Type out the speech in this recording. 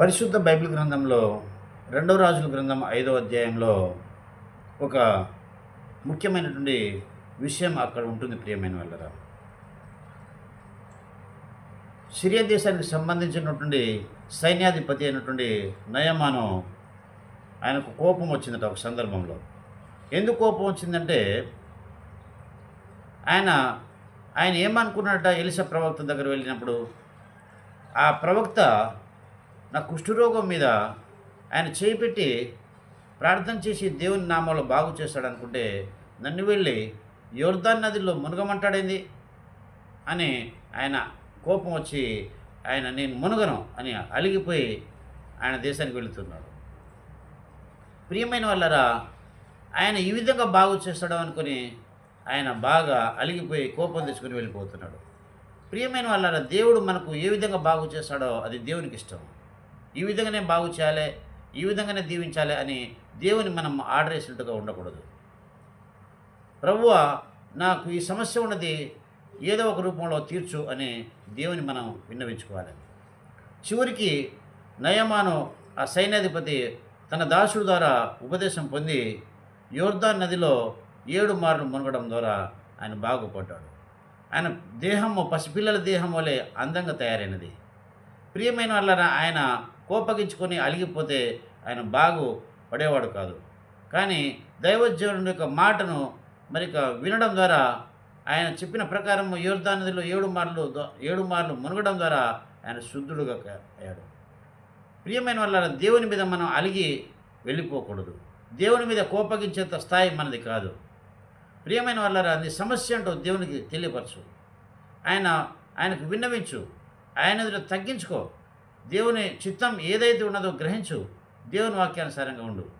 పరిశుద్ధ బైబిల్ గ్రంథంలో రెండవ రాజుల గ్రంథం ఐదవ అధ్యాయంలో ఒక ముఖ్యమైనటువంటి విషయం అక్కడ ఉంటుంది ప్రియమైన వాళ్ళరా. సిరియా దేశానికి సంబంధించినటువంటి సైన్యాధిపతి అయినటువంటి నయమాను ఆయనకు కోపం వచ్చిందట ఒక సందర్భంలో. ఎందుకు కోపం వచ్చిందంటే ఆయన ఆయన ఏమనుకున్నట ఎలిసా ప్రవక్త దగ్గర వెళ్ళినప్పుడు ఆ ప్రవక్త నా కుష్ఠరోగం మీద ఆయన చేయి పెట్టి ప్రార్థన చేసి దేవుని నామంలో బాగు చేస్తాడు అనుకుంటే నన్ను వెళ్ళి యోర్దాన్ నదిలో మునగమంటాడేంది? అని ఆయన కోపం వచ్చి ఆయన నేను మునగను అని అలిగిపోయి ఆయన దేశానికి వెళుతున్నాడు. ప్రియమైన వాళ్ళరా ఆయన ఈ విధంగా బాగు చేస్తాడు అనుకుని ఆయన బాగా అలిగిపోయి కోపం తెచ్చుకొని వెళ్ళిపోతున్నాడు. ప్రియమైన వాళ్ళరా దేవుడు మనకు ఏ విధంగా బాగు చేస్తాడో అది దేవునికి ఇష్టం. ఈ విధంగానే బాగు చేయాలి ఈ విధంగానే దీవించాలి అని దేవుని మనం ఆర్డర్ ఉండకూడదు. ప్రభువ నాకు ఈ సమస్య ఉన్నది ఏదో ఒక రూపంలో తీర్చు అని దేవుని మనం విన్నవించుకోవాలి. చివరికి నయమాను ఆ సైన్యాధిపతి తన దాసుడు ద్వారా ఉపదేశం పొంది యోర్దాన్ నదిలో ఏడు మార్లు మునగడం ద్వారా ఆయన బాగుపడ్డాడు. ఆయన దేహము పసిపిల్లల దేహం వలె అందంగా తయారైనది. ప్రియమైన వాళ్ళ ఆయన కోపగించుకొని అలిగిపోతే ఆయన బాగు పడేవాడు కాదు. కానీ దైవజనుడి యొక్క మాటను మరి వినడం ద్వారా ఆయన చెప్పిన ప్రకారం యోర్ధానదిలో ఏడు మార్లు ద- ఏడు మార్లు మునగడం ద్వారా ఆయన శుద్ధుడుగా అయ్యాడు. ప్రియమైన వాళ్ళ దేవుని మీద మనం అలిగి వెళ్ళిపోకూడదు. దేవుని మీద కోపగించేంత స్థాయి మనది కాదు. ప్రియమైన వాళ్ళరా నీ సమస్య అంటూ దేవునికి తెలియపరచు. ఆయన ఆయనకు విన్నవించు. ఆయన ఎదుట తగ్గించుకో. దేవుని చిత్తం ఏదైతే ఉన్నదో గ్రహించు. దేవుని వాక్యానుసారంగా ఉండు.